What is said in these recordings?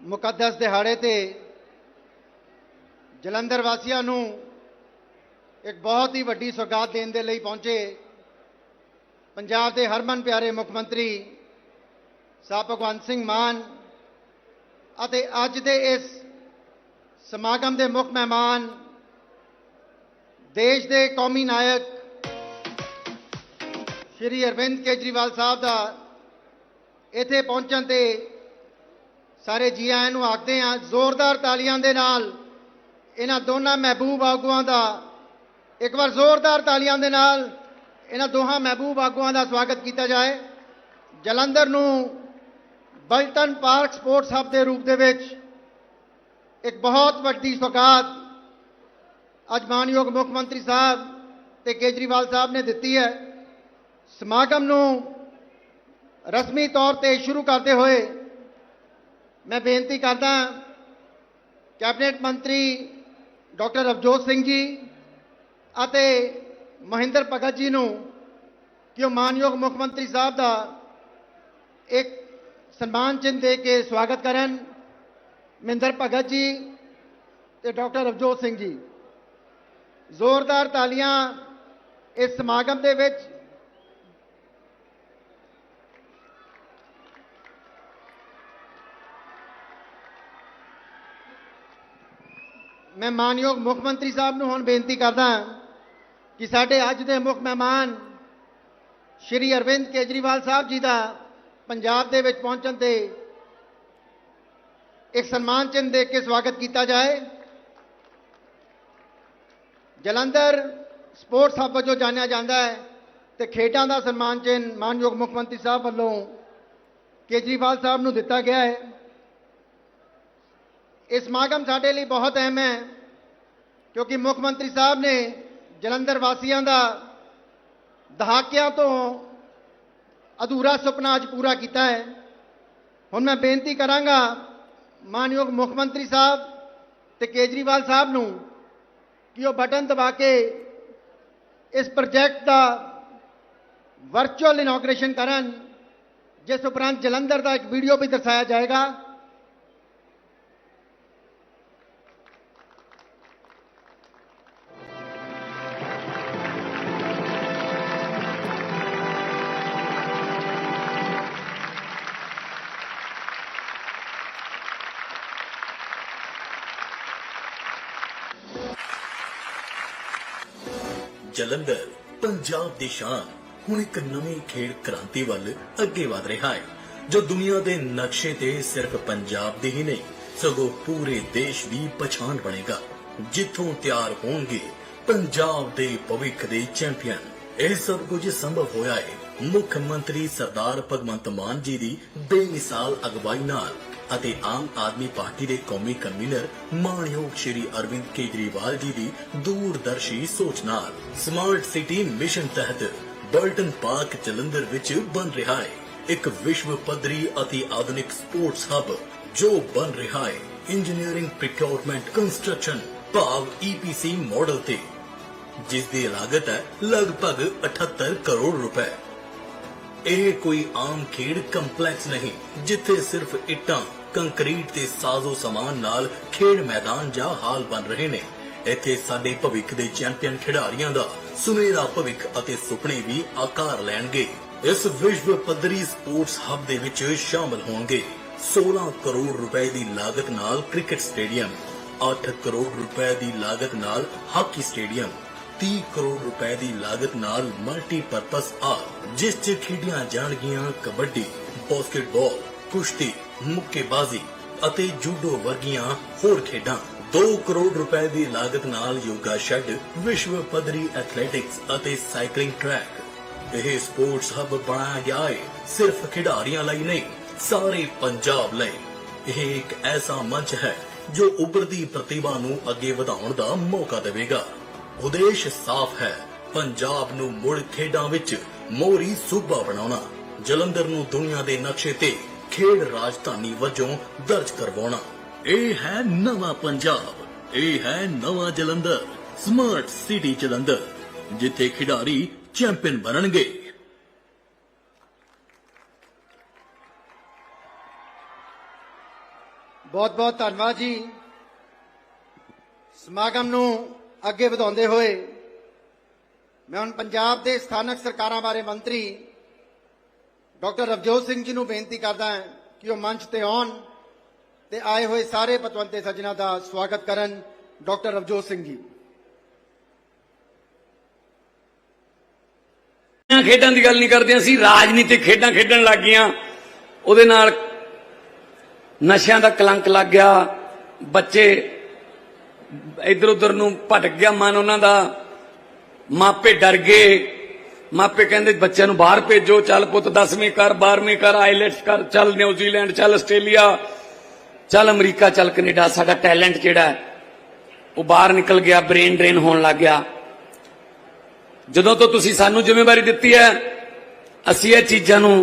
ਮੁਕੱਦਸ ਦਿਹਾੜੇ ਤੇ ਜਲੰਧਰ ਵਾਸੀਆਂ ਨੂੰ ਇੱਕ ਬਹੁਤ ਹੀ ਵੱਡੀ ਸੌਗਾਤ ਦੇਣ ਦੇ ਲਈ ਪਹੁੰਚੇ ਪੰਜਾਬ ਦੇ ਹਰਮਨ ਪਿਆਰੇ ਮੁੱਖ ਮੰਤਰੀ ਸਾਹਿਬ ਭਗਵੰਤ ਸਿੰਘ ਮਾਨ ਅਤੇ ਅੱਜ ਦੇ ਇਸ ਸਮਾਗਮ ਦੇ ਮੁੱਖ ਮਹਿਮਾਨ ਦੇਸ਼ ਦੇ ਕੌਮੀ ਨਾਇਕ ਸ਼੍ਰੀ ਅਰਵਿੰਦ ਕੇਜਰੀਵਾਲ ਸਾਹਿਬ ਦਾ ਇੱਥੇ ਪਹੁੰਚਣ ਤੇ ਸਾਰੇ ਜੀ ਆਇਆਂ ਨੂੰ ਆਖਦੇ ਹਾਂ, ਜ਼ੋਰਦਾਰ ਤਾਲੀਆਂ ਦੇ ਨਾਲ, ਇਹਨਾਂ ਦੋਨਾਂ ਮਹਿਬੂਬ ਆਗੂਆਂ ਦਾ, ਇੱਕ ਵਾਰ ਜ਼ੋਰਦਾਰ ਤਾਲੀਆਂ ਦੇ ਨਾਲ, ਇਹਨਾਂ ਦੋਹਾਂ ਮਹਿਬੂਬ ਆਗੂਆਂ ਦਾ ਸਵਾਗਤ ਕੀਤਾ ਜਾਏ। ਜਲੰਧਰ ਨੂੰ ਬਲਟਨ ਪਾਰਕ ਸਪੋਰਟਸ ਹੱਬ ਦੇ ਰੂਪ ਦੇ ਵਿੱਚ ਇੱਕ ਬਹੁਤ ਵੱਡੀ ਸੌਗਾਤ ਅੱਜ ਮਾਨਯੋਗ ਮੁੱਖ ਮੰਤਰੀ ਸਾਹਿਬ ਤੇ ਕੇਜਰੀਵਾਲ ਸਾਹਿਬ ਨੇ ਦਿੱਤੀ ਹੈ। ਸਮਾਗਮ ਨੂੰ ਰਸਮੀ ਤੌਰ ਤੇ ਸ਼ੁਰੂ ਕਰਦੇ ਹੋਏ ਮੈਂ ਬੇਨਤੀ ਕਰਦਾ ਕੈਬਨਿਟ ਮੰਤਰੀ ਡਾਕਟਰ ਅਵਜੋਤ ਸਿੰਘ ਜੀ ਅਤੇ ਮਹਿੰਦਰ ਭਗਤ ਜੀ ਨੂੰ ਕਿ ਉਹ ਮਾਨਯੋਗ ਮੁੱਖ ਮੰਤਰੀ ਸਾਹਿਬ ਦਾ ਇੱਕ ਸਨਮਾਨ ਚਿੰਨ੍ਹ ਦੇ ਕੇ ਸਵਾਗਤ ਕਰਨ, ਮਹਿੰਦਰ ਭਗਤ ਜੀ ਤੇ ਡਾਕਟਰ ਅਵਜੋਤ ਸਿੰਘ ਜੀ। ਜ਼ੋਰਦਾਰ ਤਾਲੀਆਂ ਇਸ ਸਮਾਗਮ ਦੇ ਵਿੱਚ ਮੈਂ ਮਾਨਯੋਗ ਮੁੱਖ ਮੰਤਰੀ ਸਾਹਿਬ ਨੂੰ ਹੁਣ ਬੇਨਤੀ ਕਰਦਾ ਕਿ ਸਾਡੇ ਅੱਜ ਦੇ ਮੁੱਖ ਮਹਿਮਾਨ ਸ਼੍ਰੀ ਅਰਵਿੰਦ ਕੇਜਰੀਵਾਲ ਸਾਹਿਬ ਜੀ ਦਾ ਪੰਜਾਬ ਦੇ ਵਿੱਚ ਪਹੁੰਚਣ ਤੇ ਇੱਕ ਸਨਮਾਨ ਚਿੰਨ੍ਹ ਦੇ ਕੇ ਸਵਾਗਤ ਕੀਤਾ ਜਾਏ। ਜਲੰਧਰ ਸਪੋਰਟਸ ਹੱਬ ਵਜੋਂ ਜਾਣਿਆ ਜਾਂਦਾ ਹੈ ਤੇ ਖੇਡਾਂ ਦਾ ਸਨਮਾਨ ਚਿੰਨ੍ਹ ਮਾਨਯੋਗ ਮੁੱਖ ਮੰਤਰੀ ਸਾਹਿਬ ਵੱਲੋਂ ਕੇਜਰੀਵਾਲ ਸਾਹਿਬ ਨੂੰ ਦਿੱਤਾ ਗਿਆ ਹੈ। ਇਹ ਸਮਾਗਮ ਸਾਡੇ ਲਈ ਬਹੁਤ ਅਹਿਮ ਹੈ, ਕਿਉਂਕਿ ਮੁੱਖ ਮੰਤਰੀ ਸਾਹਿਬ ਨੇ ਜਲੰਧਰ ਵਾਸੀਆਂ ਦਾ ਦਹਾਕਿਆਂ ਤੋਂ ਅਧੂਰਾ ਸੁਪਨਾ ਅੱਜ ਪੂਰਾ ਕੀਤਾ ਹੈ। ਹੁਣ ਮੈਂ ਬੇਨਤੀ ਕਰਾਂਗਾ ਮਾਨਯੋਗ ਮੁੱਖ ਮੰਤਰੀ ਸਾਹਿਬ ਤੇ ਕੇਜਰੀਵਾਲ ਸਾਹਿਬ ਨੂੰ ਕਿ ਉਹ ਬਟਨ ਦਬਾ ਕੇ ਇਸ ਪ੍ਰੋਜੈਕਟ ਦਾ ਵਰਚੁਅਲ ਇਨੋਗ੍ਰੇਸ਼ਨ ਕਰਨ, ਜਿਸ ਉਪਰੰਤ ਜਲੰਧਰ ਦਾ ਇੱਕ ਵੀਡੀਓ ਵੀ ਦਰਸਾਇਆ ਜਾਏਗਾ। ਜਲੰਧਰ, ਪੰਜਾਬ ਦੀ ਸ਼ਾਨ ਹੁਣ ਇੱਕ ਨਵੀਂ ਖੇਡ ਕ੍ਰਾਂਤੀ ਵੱਲ ਅੱਗੇ ਵਧ ਰਿਹਾ ਹੈ, ਜੋ ਦੁਨੀਆ ਦੇ ਨਕਸ਼ੇ ਤੇ ਸਿਰਫ ਪੰਜਾਬ ਦੀ ਹੀ ਨਹੀਂ, ਸਗੋਂ ਪੂਰੇ ਦੇਸ਼ ਦੀ ਪਛਾਣ ਬਣੇਗਾ। ਜਿੱਥੋਂ ਤਿਆਰ ਹੋਣਗੇ ਪੰਜਾਬ ਦੇ ਭਵਿੱਖ ਦੇ ਚੈਂਪੀਅਨ। ਇਹ ਸਭ ਕੁਝ ਸੰਭਵ ਹੋਇਆ ਹੈ ਮੁੱਖ ਮੰਤਰੀ ਸਰਦਾਰ ਭਗਵੰਤ ਮਾਨ ਜੀ ਦੀ ਬੇਮਿਸਾਲ ਅਗਵਾਈ ਨਾਲ। ਅਤੇ ਆਮ ਆਦਮੀ ਪਾਰਟੀ ਦੇ ਕੌਮੀ ਕਨਵੀਨਰ ਮਾਨਯੋਗ ਸ਼੍ਰੀ ਅਰਵਿੰਦ ਕੇਜਰੀਵਾਲ ਜੀ ਦੀ ਦੂਰਦਰਸ਼ੀ ਸੋਚ ਨਾਲ ਸਮਾਰਟ ਸਿਟੀ ਮਿਸ਼ਨ ਤਹਿਤ ਬਰਟਨ ਪਾਰਕ ਜਲੰਧਰ ਵਿੱਚ ਬਣ ਰਿਹਾ ਹੈ। ਇੱਕ ਵਿਸ਼ਵ ਪੱਧਰੀ ਅਤੇ ਆਧੁਨਿਕ ਸਪੋਰਟਸ ਹੱਬ ਜੋ ਬਣ ਰਿਹਾ ਹੈ। ਇੰਜੀਨੀਅਰਿੰਗ ਪ੍ਰੋਕਿਉਰਮੈਂਟ ਕੰਸਟਰਕਸ਼ਨ ਭਾਵ EPC ਮਾਡਲ ਤੇ, ਜਿਸ ਦੀ ਲਾਗਤ ਹੈ ਲਗਭਗ 78 ਕਰੋੜ ਰੁਪਏ। ਇਹ ਕੋਈ ਆਮ ਖੇਡ ਕੰਪਲੈਕਸ ਨਹੀਂ, ਜਿੱਥੇ ਸਿਰਫ ਇੱਟਾਂ ਕੰਕਰੀਟ ਤੇ ਸਾਜ਼ੋ ਸਮਾਨ ਨਾਲ ਖੇਡ ਮੈਦਾਨ ਜਾਂ ਹਾਲ ਬਣ ਰਹੇ ਨੇ। ਇੱਥੇ ਸਾਡੇ ਭਵਿੱਖ ਦੇ ਚੈਂਪੀਅਨ ਖਿਡਾਰੀਆਂ ਦਾ ਸੁਨਹਿਰਾ ਭਵਿੱਖ ਅਤੇ ਸੁਪਨੇ ਵੀ ਆਕਾਰ ਲੈਣਗੇ। ਇਸ ਵਿਸ਼ਵ ਪੱਧਰੀ ਸਪੋਰਟਸ ਹੱਬ ਦੇ ਵਿੱਚ ਸ਼ਾਮਲ ਹੋਣਗੇ। 16 ਕਰੋੜ ਰੁਪਏ ਦੀ ਲਾਗਤ ਨਾਲ ਕ੍ਰਿਕਟ ਸਟੇਡੀਅਮ 8 ਕਰੋੜ ਰੁਪਏ ਦੀ ਲਾਗਤ ਨਾਲ ਹਾਕੀ ਸਟੇਡੀਅਮ 30 ਕਰੋੜ ਰੁਪਏ ਦੀ ਲਾਗਤ ਨਾਲ ਮਲਟੀਪਰਪਸ ਆਲ ਜਿਸ 'ਚ ਖੇਡੀਆਂ ਜਾਣਗੀਆਂ ਕਬੱਡੀ, ਬਾਸਕਟਬਾਲ, ਕੁਸ਼ਤੀ ਮੁੱਕੇਬਾਜ਼ੀ ਅਤੇ ਜੂਡੋ ਵਰਗੀਆਂ ਹੋਰ ਖੇਡਾਂ। 2 ਕਰੋੜ ਰੁਪਏ ਦੀ ਲਾਗਤ ਨਾਲ ਯੋਗਾ ਸ਼ੈੱਡ, ਵਿਸ਼ਵ ਪੱਧਰੀ ਐਥਲੈਟਿਕਸ ਅਤੇ ਸਾਈਕਲਿੰਗ ਟਰੈਕ। ਇਹ ਸਪੋਰਟਸ ਹੱਬ ਬਣਾਇਆ ਗਿਆ ਹੈ ਸਿਰਫ ਖਿਡਾਰੀਆਂ ਲਈ ਨਹੀਂ, ਸਾਰੇ ਪੰਜਾਬ ਲਈ। ਇਹ ਇੱਕ ਐਸਾ ਮੰਚ ਹੈ ਜੋ ਉਭਰਦੀ ਪ੍ਰਤਿਭਾ ਨੂੰ ਅੱਗੇ ਵਧਾਉਣ ਦਾ ਮੌਕਾ ਦੇਵੇਗਾ। ਉਦੇਸ਼ ਸਾਫ਼ ਹੈ, ਪੰਜਾਬ ਨੂੰ ਮੁੜ ਖੇਡਾਂ ਵਿੱਚ ਮੋਰੀ ਸੂਬਾ ਬਣਾਉਣਾ। ਜਲੰਧਰ ਨੂੰ ਦੁਨੀਆ ਦੇ ਨਕਸ਼ੇ ਤੇ ਖੇਡ ਰਾਜਧਾਨੀ ਵਜੋਂ ਦਰਜ ਕਰਵਾਉਣਾ। ਇਹ ਹੈ ਨਵਾਂ ਪੰਜਾਬ, ਇਹ ਹੈ ਨਵਾਂ ਜਲੰਧਰ ਸਮਾਰਟ ਸਿਟੀ ਜਲੰਧਰ, ਜਿੱਥੇ ਖਿਡਾਰੀ ਚੈਂਪੀਅਨ ਬਣਨਗੇ। ਬਹੁਤ ਬਹੁਤ ਧੰਨਵਾਦ ਜੀ। ਸਮਾਗਮ ਨੂੰ ਅੱਗੇ ਵਧਾਉਂਦੇ ਹੋਏ ਮੈਂ ਹੁਣ ਪੰਜਾਬ ਦੇ ਸਥਾਨਕ ਸਰਕਾਰਾਂ ਬਾਰੇ ਮੰਤਰੀ ਡਾਕਟਰ ਰਵਜੋਤ ਸਿੰਘ ਜੀ ਨੂੰ ਬੇਨਤੀ ਕਰਦਾ ਹਾਂ ਕਿ ਉਹ ਮੰਚ ਤੇ ਆਉਣ ਤੇ ਆਏ ਹੋਏ ਸਾਰੇ ਪਤਵੰਤੇ ਸੱਜਣਾ ਦਾ ਸਵਾਗਤ ਕਰਨ ਡਾਕਟਰ ਰਵਜੋਤ ਸਿੰਘ ਜੀ। ਖੇਡਾਂ ਦੀ ਗੱਲ ਨਹੀਂ ਕਰਦੇ, ਅਸੀਂ ਰਾਜਨੀਤਿਕ ਖੇਡਾਂ ਖੇਡਣ ਲੱਗ ਗਈਆਂ ਉਹਦੇ ਨਾਲ ਨਸ਼ਿਆਂ ਦਾ ਕਲੰਕ ਲੱਗ ਗਿਆ, ਬੱਚੇ ਇਧਰ ਉਧਰ ਨੂੰ ਭਟਕ ਗਿਆ ਮਨ ਉਹਨਾਂ ਦਾ, ਮਾਪੇ ਡਰ ਗਏ। ਮਾਪੇ ਕਹਿੰਦੇ ਬੱਚਿਆਂ ਨੂੰ ਬਾਹਰ ਭੇਜੋ ਚੱਲ ਪੁੱਤ 10ਵੀਂ ਕਰ 12ਵੀਂ ਕਰ ਆਈਲੈਟਸ ਕਰ ਚੱਲ ਨਿਊਜ਼ੀਲੈਂਡ ਚੱਲ ਆਸਟ੍ਰੇਲੀਆ ਚੱਲ ਅਮਰੀਕਾ ਚੱਲ ਕੈਨੇਡਾ ਸਾਡਾ ਟੈਲੈਂਟ ਜਿਹੜਾ ਹੈ, ਉਹ ਬਾਹਰ ਨਿਕਲ ਗਿਆ ਬ੍ਰੇਨ ਡਰੇਨ ਹੋਣ ਲੱਗ ਗਿਆ। ਜਦੋਂ ਤੋਂ ਤੁਸੀਂ ਸਾਨੂੰ ਜ਼ਿੰਮੇਵਾਰੀ ਦਿੱਤੀ ਹੈ ਅਸੀਂ ਇਹ ਚੀਜ਼ਾਂ ਨੂੰ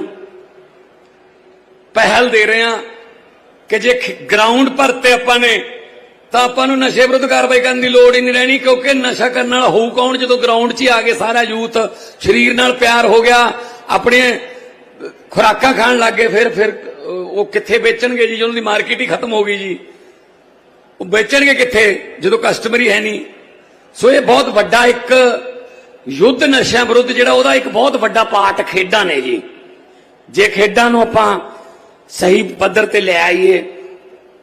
ਪਹਿਲ ਦੇ ਰਹੇ ਹਾਂ ਕਿ ਜੇ ਗਰਾਊਂਡ ਪਰ ਤੇ ਆਪਾਂ ਨੇ ਤਾਂ ਆਪਾਂ ਨੂੰ ਨਸ਼ੇ ਵਿਰੁੱਧ ਕਾਰਵਾਈ ਕਰਨ ਦੀ ਲੋੜ ਹੀ ਨਹੀਂ ਰਹਿਣੀ, ਕਿਉਂਕਿ ਨਸ਼ਾ ਕਰਨ ਵਾਲਾ ਹੋਊ ਕੌਣ? ਜਦੋਂ ਗਰਾਊਂਡ 'ਚ ਹੀ ਆ ਕੇ ਸਾਰਾ ਯੂਥ ਸਰੀਰ ਨਾਲ ਪਿਆਰ ਹੋ ਗਿਆ, ਆਪਣੇ ਖੁਰਾਕਾਂ ਖਾਣ ਲੱਗ ਗਏ, ਫਿਰ ਫਿਰ ਉਹ ਕਿੱਥੇ ਵੇਚਣਗੇ ਜੀ? ਜਦੋਂ ਦੀ ਮਾਰਕੀਟ ਹੀ ਖਤਮ ਹੋ ਗਈ ਜੀ। ਉਹ ਵੇਚਣਗੇ ਕਿੱਥੇ? ਜਦੋਂ ਕਸਟਮਰ ਹੀ ਹੈ ਨਹੀਂ। ਸੋ ਇਹ ਬਹੁਤ ਵੱਡਾ ਇੱਕ ਯੁੱਧ ਨਸ਼ਿਆਂ ਵਿਰੁੱਧ, ਜਿਹੜਾ ਉਹਦਾ ਇੱਕ ਬਹੁਤ ਵੱਡਾ ਪਾਰਟ ਖੇਡਾਂ ਨੇ ਜੀ। ਜੇ ਖੇਡਾਂ ਨੂੰ ਆਪਾਂ ਸਹੀ ਪੱਧਰ ਤੇ ਲੈ ਆਈਏ,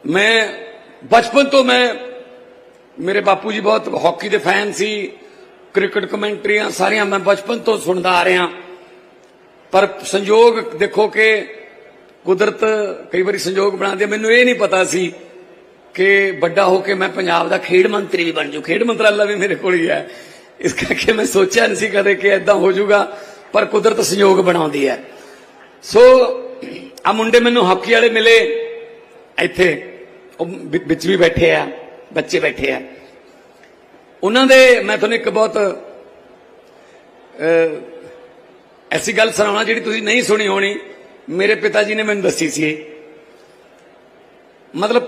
ਮੈਂ ਬਚਪਨ ਤੋਂ ਮੈਂ, ਮੇਰੇ ਬਾਪੂ ਜੀ ਬਹੁਤ ਹਾਕੀ ਦੇ ਫੈਨ ਸੀ ਕ੍ਰਿਕਟ ਕਮੈਂਟਰੀਆਂ ਸਾਰੀਆਂ ਮੈਂ ਬਚਪਨ ਤੋਂ ਸੁਣਦਾ ਆ ਰਿਹਾ। ਪਰ ਸੰਯੋਗ ਦੇਖੋ ਕਿ ਕੁਦਰਤ ਕਈ ਵਾਰੀ ਸੰਯੋਗ ਬਣਾਉਂਦੀ ਹੈ ਮੈਨੂੰ ਇਹ ਨਹੀਂ ਪਤਾ ਸੀ ਕਿ ਵੱਡਾ ਹੋ ਕੇ ਮੈਂ ਪੰਜਾਬ ਦਾ ਖੇਡ ਮੰਤਰੀ ਵੀ ਬਣ ਜੂ ਖੇਡ ਮੰਤਰਾਲਾ ਵੀ ਮੇਰੇ ਕੋਲ ਹੀ ਹੈ। ਇਸ ਕਰਕੇ ਮੈਂ ਸੋਚਿਆ ਨਹੀਂ ਸੀ ਕਦੇ ਕਿ ਐਦਾਂ ਹੋ ਜਾਊਗਾ, ਪਰ ਕੁਦਰਤ ਸੰਯੋਗ ਬਣਾਉਂਦੀ ਹੈ। ਸੋ, ਆ ਮੁੰਡੇ ਮੈਨੂੰ ਹਾਕੀ ਵਾਲੇ ਮਿਲੇ ਇੱਥੇ। ਉਹ ਵਿੱਚ ਵੀ ਬੈਠੇ ਆ, ਬੱਚੇ ਬੈਠੇ ਆ। ਉਹਨਾਂ ਦੇ, ਮੈਂ ਤੁਹਾਨੂੰ ਇੱਕ ਬਹੁਤ ਐਸੀ ਗੱਲ ਸੁਣਾਉਣਾ ਜਿਹੜੀ ਤੁਸੀਂ ਨਹੀਂ ਸੁਣੀ ਹੋਣੀ। ਮੇਰੇ ਪਿਤਾ ਜੀ ਨੇ ਮੈਨੂੰ ਦੱਸੀ ਸੀ। ਮਤਲਬ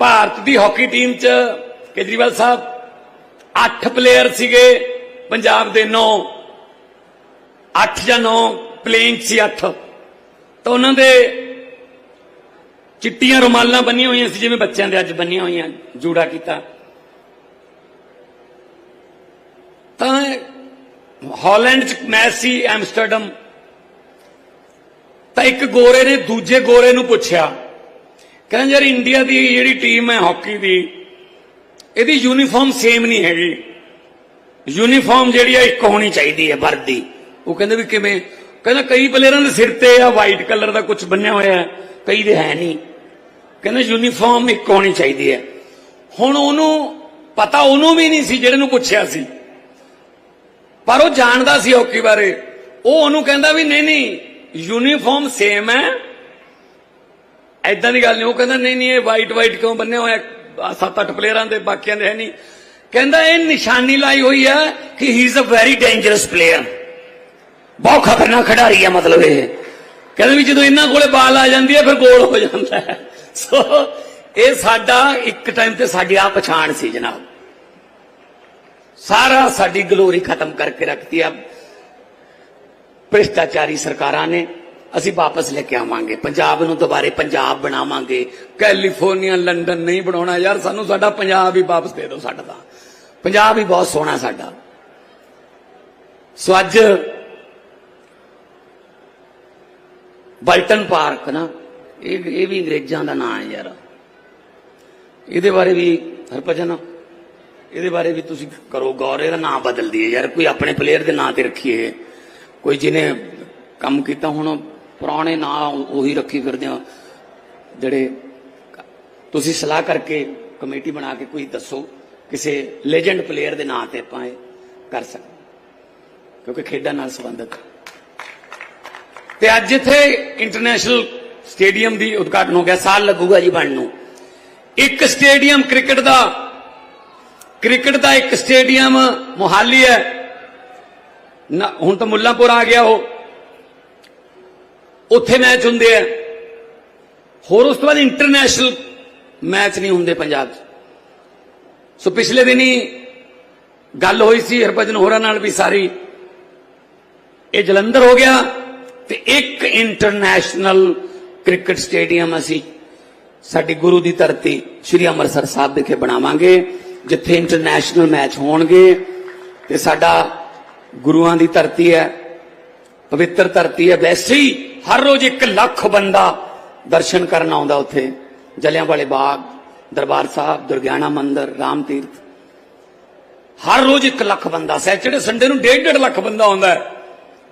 ਭਾਰਤ ਦੀ ਹਾਕੀ ਟੀਮ 'ਚ ਕੇਜਰੀਵਾਲ ਸਾਹਿਬ 8 ਪਲੇਅਰ ਸੀਗੇ, ਪੰਜਾਬ ਦੇ 9 8 ਜਾਂ 9 ਪਲੇਇੰਗ ਸੀ 8 ਤਾਂ ਉਹਨਾਂ ਦੇ ਚਿੱਟੀਆਂ ਰੁਮਾਲਾਂ ਬੰਨੀਆਂ ਹੋਈਆਂ ਸੀ ਜਿਵੇਂ ਬੱਚਿਆਂ ਦੇ ਅੱਜ ਬੰਨੀਆਂ ਹੋਈਆਂ, ਜੂੜਾ ਕੀਤਾ। ਤਾਂ ਹਾਲੈਂਡ 'ਚ ਮੈਚ ਸੀ ਐਮਸਟਰਡਮ। ਤਾਂ ਇੱਕ ਗੋਰੇ ਨੇ ਦੂਜੇ ਗੋਰੇ ਨੂੰ ਪੁੱਛਿਆ, ਕਹਿੰਦਾ ਯਾਰ ਇੰਡੀਆ ਦੀ ਜਿਹੜੀ ਟੀਮ ਹੈ ਹਾਕੀ ਦੀ, ਇਹਦੀ ਯੂਨੀਫਾਰਮ ਸੇਮ ਨਹੀਂ ਹੈਗੀ। ਯੂਨੀਫਾਰਮ ਜਿਹੜੀ ਹੈ ਇੱਕ ਹੋਣੀ ਚਾਹੀਦੀ ਹੈ, ਵਰਦੀ। ਉਹ ਕਹਿੰਦੇ ਵੀ ਕਿਵੇਂ? ਕਹਿੰਦਾ ਕਈ ਪਲੇਅਰਾਂ ਦੇ ਸਿਰ ਤੇ ਆ ਵਾਈਟ ਕਲਰ ਦਾ ਕੁਝ ਬੰਨਿਆ ਹੋਇਆ ਹੈ। ਕਈ ਦੇ ਹੈ ਨਹੀਂ। ਕਹਿੰਦਾ ਯੂਨੀਫਾਰਮ ਇੱਕ ਹੋਣੀ ਚਾਹੀਦੀ ਹੈ। ਹੁਣ ਉਹਨੂੰ ਪਤਾ ਉਹਨੂੰ ਵੀ ਨਹੀਂ ਸੀ ਜਿਹੜੇ ਨੂੰ ਪੁੱਛਿਆ ਸੀ। ਪਰ ਉਹ ਜਾਣਦਾ ਸੀ ਹਾਕੀ ਬਾਰੇ। ਉਹ ਉਹਨੂੰ ਕਹਿੰਦਾ ਵੀ ਨਹੀਂ ਨਹੀਂ ਯੂਨੀਫਾਰਮ ਸੇਮ ਹੈ। ਐਦਾਂ ਦੀ ਗੱਲ ਨਹੀਂ, ਉਹ ਕਹਿੰਦਾ ਨਹੀਂ ਨਹੀਂ, ਇਹ ਵਾਈਟ ਵਾਈਟ ਕਿਉਂ ਬੰਨਿਆ ਹੋਇਆ? ਸੱਤ ਅੱਠ ਪਲੇਅਰਾਂ ਦੇ ਬਾਕੀਆਂ ਦੇ ਹੈ ਨਹੀਂ। ਕਹਿੰਦਾ ਇਹ ਨਿਸ਼ਾਨੀ ਲਾਈ ਹੋਈ ਹੈ ਕਿ he is a very dangerous player ਬਹੁਤ ਖਤਰਨਾਕ ਖਿਡਾਰੀ ਹੈ ਮਤਲਬ ਇਹ। ਕਹਿੰਦੇ ਵੀ ਜਦੋਂ ਇਹਨਾਂ ਕੋਲੇ ਬਾਲ ਆ ਜਾਂਦੀ ਹੈ, ਫਿਰ ਗੋਲ ਹੋ ਜਾਂਦਾ ਹੈ। ਸੋ ਇਹ ਸਾਡਾ ਇੱਕ ਟਾਈਮ ਤੇ ਸਾਡੀ ਆ ਪਛਾਣ ਸੀ ਜਨਾਬ। ਸਾਰਾ ਸਾਡੀ ਗਲੋਰੀ ਖਤਮ ਕਰਕੇ ਰੱਖਤੀ ਆ। ਭ੍ਰਿਸ਼ਟਾਚਾਰੀ ਸਰਕਾਰਾਂ ਨੇ, ਅਸੀਂ ਵਾਪਸ ਲੈ ਕੇ ਆਵਾਂਗੇ। ਪੰਜਾਬ ਨੂੰ ਦੁਬਾਰੇ ਪੰਜਾਬ ਬਣਾਵਾਂਗੇ। ਕੈਲੀਫੋਰਨੀਆ, ਲੰਡਨ ਨਹੀਂ ਬਣਾਉਣਾ। ਯਾਰ ਸਾਨੂੰ ਸਾਡਾ ਪੰਜਾਬ ਹੀ ਵਾਪਸ ਦੇ ਦਿਓ, ਸਾਡਾ ਤਾਂ। ਪੰਜਾਬ ਹੀ ਬਹੁਤ ਸੋਹਣਾ ਸਾਡਾ। ਸੋ ਅੱਜ ਬਲਟਨ ਪਾਰਕ ਨਾ, ਇਹ ਇਹ ਵੀ ਅੰਗਰੇਜ਼ਾਂ ਦਾ ਨਾਂ ਹੈ ਯਾਰ। ਇਹਦੇ ਬਾਰੇ ਵੀ ਹਰਭਜਨ ਇਹਦੇ ਬਾਰੇ ਵੀ ਤੁਸੀਂ ਕਰੋ ਗੌਰ, ਇਹਦਾ ਨਾਂ ਬਦਲ ਦਈਏ ਯਾਰ। ਕੋਈ ਆਪਣੇ ਪਲੇਅਰ ਦੇ ਨਾਂ ਤੇ ਰੱਖੀਏ ਕੋਈ ਜਿਹਨੇ ਕੰਮ ਕੀਤਾ ਹੁਣ, ਪੁਰਾਣੇ ਨਾਂ ਉਹੀ ਰੱਖੀ ਫਿਰਦੇ ਆ। ਜਿਹੜੇ ਤੁਸੀਂ ਸਲਾਹ ਕਰਕੇ ਕਮੇਟੀ ਬਣਾ ਕੇ ਕੋਈ ਦੱਸੋ, ਕਿਸੇ ਲੈਜੈਂਡ ਪਲੇਅਰ ਦੇ ਨਾਂ ਤੇ ਆਪਾਂ ਇਹ ਕਰ ਸਕਦੇ। ਕਿਉਂਕਿ ਖੇਡਾਂ ਨਾਲ ਸੰਬੰਧਿਤ। ਤੇ ਅੱਜ ਇੱਥੇ ਇੰਟਰਨੈਸ਼ਨਲ ਸਟੇਡੀਅਮ ਦੀ ਉਦਘਾਟਨ ਹੋ ਗਿਆ, ਸਾਲ ਲੱਗੂਗਾ ਜੀ ਬਣਨ ਨੂੰ। ਇੱਕ ਸਟੇਡੀਅਮ ਕ੍ਰਿਕਟ ਦਾ ਕ੍ਰਿਕਟ ਦਾ ਇੱਕ ਸਟੇਡੀਅਮ ਮੁਹਾਲੀ ਹੈ। ਨਾ- ਹੁਣ ਤਾਂ ਮੁੱਲਾਪੁਰ ਆ ਗਿਆ ਉਹ। ਉੱਥੇ ਮੈਚ ਹੁੰਦੇ ਆ। ਹੋਰ ਉਸ ਤੋਂ ਬਾਅਦ ਇੰਟਰਨੈਸ਼ਨਲ ਮੈਚ ਨਹੀਂ ਹੁੰਦੇ ਪੰਜਾਬ 'ਚ। ਸੋ ਪਿਛਲੇ ਦਿਨੀ ਗੱਲ ਹੋਈ ਸੀ ਹਰਭਜਨ ਹੋਰਾਂ ਨਾਲ ਵੀ ਸਾਰੀ। ਇਹ ਜਲੰਧਰ ਹੋ ਗਿਆ। ਤੇ ਇੱਕ ਇੰਟਰਨੈਸ਼ਨਲ ਕ੍ਰਿਕਟ ਸਟੇਡੀਅਮ ਅਸੀਂ ਸਾਡੀ ਗੁਰੂ ਦੀ ਧਰਤੀ ਸ੍ਰੀ ਅੰਮ੍ਰਿਤਸਰ ਸਾਹਿਬ ਵਿਖੇ ਬਣਾਵਾਂਗੇ, ਜਿੱਥੇ ਇੰਟਰਨੈਸ਼ਨਲ ਮੈਚ ਹੋਣਗੇ। ਤੇ ਸਾਡਾ ਗੁਰੂਆਂ ਦੀ ਧਰਤੀ ਹੈ, ਪਵਿੱਤਰ ਧਰਤੀ ਹੈ, ਵੈਸੇ ਹੀ ਹਰ ਰੋਜ਼ 1 ਲੱਖ ਬੰਦਾ ਦਰਸ਼ਨ ਕਰਨ ਆਉਂਦਾ ਉੱਥੇ। ਜਲਿਆਂਵਾਲੇ ਬਾਗ, ਦਰਬਾਰ ਸਾਹਿਬ, ਦੁਰਗਿਆਣਾ ਮੰਦਿਰ ਰਾਮ ਤੀਰਥ ਹਰ ਰੋਜ਼ 1 ਲੱਖ ਬੰਦਾ ਸੈਚਰਡੇ ਸੰਡੇ ਨੂੰ 1.5 ਲੱਖ ਬੰਦਾ ਆਉਂਦਾ ਹੈ।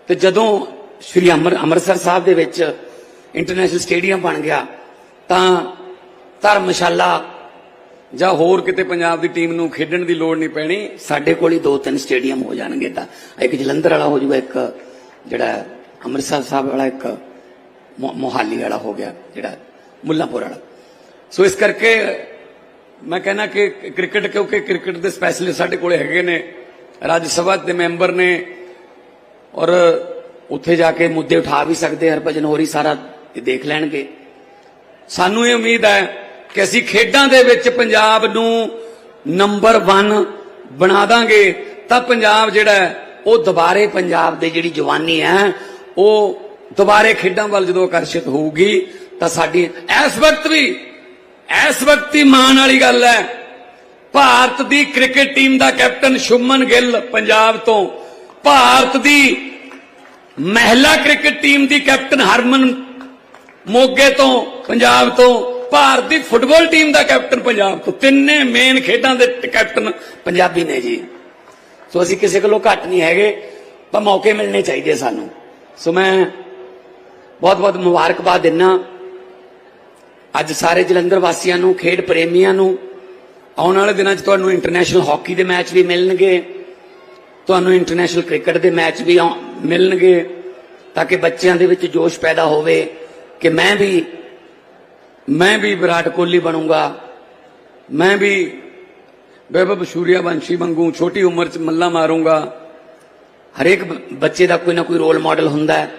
ਤੇ ਜਦੋਂ ਸ਼੍ਰੀ ਅੰਮ੍ਰਿ, ਅੰਮ੍ਰਿਤਸਰ ਸਾਹਿਬ ਦੇ ਵਿੱਚ ਇੰਟਰਨੈਸ਼ਨਲ ਸਟੇਡੀਅਮ ਬਣ ਗਿਆ, ਤਾਂ ਧਰਮਸ਼ਾਲਾ ਜਾਂ ਹੋਰ ਕਿਤੇ ਪੰਜਾਬ ਦੀ ਟੀਮ ਨੂੰ ਖੇਡਣ ਦੀ ਲੋੜ ਨਹੀਂ ਪੈਣੀ, ਸਾਡੇ ਕੋਲ ਹੀ ਦੋ ਤਿੰਨ ਸਟੇਡੀਅਮ ਹੋ ਜਾਣਗੇ ਤਾਂ। ਇੱਕ ਜਲੰਧਰ ਵਾਲਾ ਹੋ ਜਾਊਗਾ ਇੱਕ ਜਿਹੜਾ ਅੰਮ੍ਰਿਤਸਰ ਸਾਹਿਬ ਵਾਲਾ, ਇੱਕ ਮੋਹਾਲੀ ਵਾਲਾ ਹੋ ਗਿਆ, ਜਿਹੜਾ ਮੁੱਲਾਂਪੁਰ ਵਾਲਾ। ਸੋ ਇਸ ਕਰਕੇ ਮੈਂ ਕਹਿੰਦਾ ਕਿ ਕ੍ਰਿਕਟ, ਕਿਉਂਕਿ ਕ੍ਰਿਕਟ ਦੇ ਸਪੈਸ਼ਲਿਸਟ ਸਾਡੇ ਕੋਲੇ ਹੈਗੇ ਨੇ, ਰਾਜ ਸਭਾ ਦੇ ਮੈਂਬਰ ਨੇ ਔਰ ਉੱਥੇ ਜਾ ਕੇ ਮੁੱਦੇ ਉਠਾ ਵੀ ਸਕਦੇ, ਹਰਭਜਨ ਹੋਰੀ ਸਾਰਾ ਦੇਖ ਲੈਣਗੇ। ਸਾਨੂੰ ਇਹ ਉਮੀਦ ਹੈ ਕਿ ਅਸੀਂ ਖੇਡਾਂ ਦੇ ਵਿੱਚ ਪੰਜਾਬ ਨੂੰ ਨੰਬਰ 1 ਬਣਾ ਦਾਂਗੇ, ਤਾਂ ਪੰਜਾਬ ਜਿਹੜਾ ਉਹ ਦੁਬਾਰੇ ਪੰਜਾਬ ਦੇ ਜਿਹੜੀ ਜਵਾਨੀ ਹੈ, ਉਹ ਦੁਬਾਰੇ ਖੇਡਾਂ ਵੱਲ ਜਦੋਂ ਆਕਰਸ਼ਿਤ ਹੋਊਗੀ, ਤਾਂ ਸਾਡੀ ਇਸ ਵਕਤ ਵੀ, ਇਸ ਵਕਤ ਹੀ ਮਾਣ ਵਾਲੀ ਗੱਲ ਹੈ, ਭਾਰਤ ਦੀ ਕ੍ਰਿਕਟ ਟੀਮ ਦਾ ਕੈਪਟਨ ਸ਼ੁਮਨ ਗਿੱਲ ਪੰਜਾਬ ਤੋਂ, ਭਾਰਤ ਦੀ ਮਹਿਲਾ ਕ੍ਰਿਕਟ ਟੀਮ ਦੀ ਕੈਪਟਨ ਹਰਮਨ ਮੋਗੇ ਤੋਂ, ਪੰਜਾਬ ਤੋਂ, ਭਾਰਤੀ ਫੁੱਟਬਾਲ ਟੀਮ ਦਾ ਕੈਪਟਨ ਪੰਜਾਬ ਤੋਂ। ਤਿੰਨੇ ਮੇਨ ਖੇਡਾਂ ਦੇ ਕੈਪਟਨ ਪੰਜਾਬੀ ਨੇ ਜੀ। ਸੋ ਅਸੀਂ ਕਿਸੇ ਕੋਲੋਂ ਘੱਟ ਨਹੀਂ ਹੈਗੇ, ਪਰ ਮੌਕੇ ਮਿਲਣੇ ਚਾਹੀਦੇ ਸਾਨੂੰ। ਸੋ ਮੈਂ ਬਹੁਤ ਬਹੁਤ ਮੁਬਾਰਕਬਾਦ ਦਿੰਨਾ। ਅੱਜ ਸਾਰੇ ਜਲੰਧਰ ਵਾਸੀਆਂ ਨੂੰ, ਖੇਡ ਪ੍ਰੇਮੀਆਂ ਨੂੰ, ਆਉਣ ਵਾਲੇ ਦਿਨਾਂ 'ਚ ਤੁਹਾਨੂੰ ਇੰਟਰਨੈਸ਼ਨਲ ਹਾਕੀ ਦੇ ਮੈਚ ਵੀ ਮਿਲਣਗੇ। ਤੁਹਾਨੂੰ ਇੰਟਰਨੈਸ਼ਨਲ ਕ੍ਰਿਕਟ ਦੇ ਮੈਚ ਵੀ ਆਉ- ਮਿਲਣਗੇ, ਤਾਂ ਕਿ ਬੱਚਿਆਂ ਦੇ ਵਿੱਚ ਜੋਸ਼ ਪੈਦਾ ਹੋਵੇ ਕਿ ਮੈਂ ਵੀ ਮੈਂ ਵੀ ਵਿਰਾਟ ਕੋਹਲੀ ਬਣੂੰਗਾ। ਮੈਂ ਵੀ ਵੈਭਵ ਸੂਰਿਆਵੰਸ਼ੀ ਵਾਂਗੂ ਛੋਟੀ ਉਮਰ 'ਚ ਮੱਲਾ ਮਾਰੂੰਗਾ। ਹਰੇਕ ਬੱਚੇ ਦਾ ਕੋਈ ਨਾ ਕੋਈ ਰੋਲ ਮਾਡਲ ਹੁੰਦਾ ਹੈ।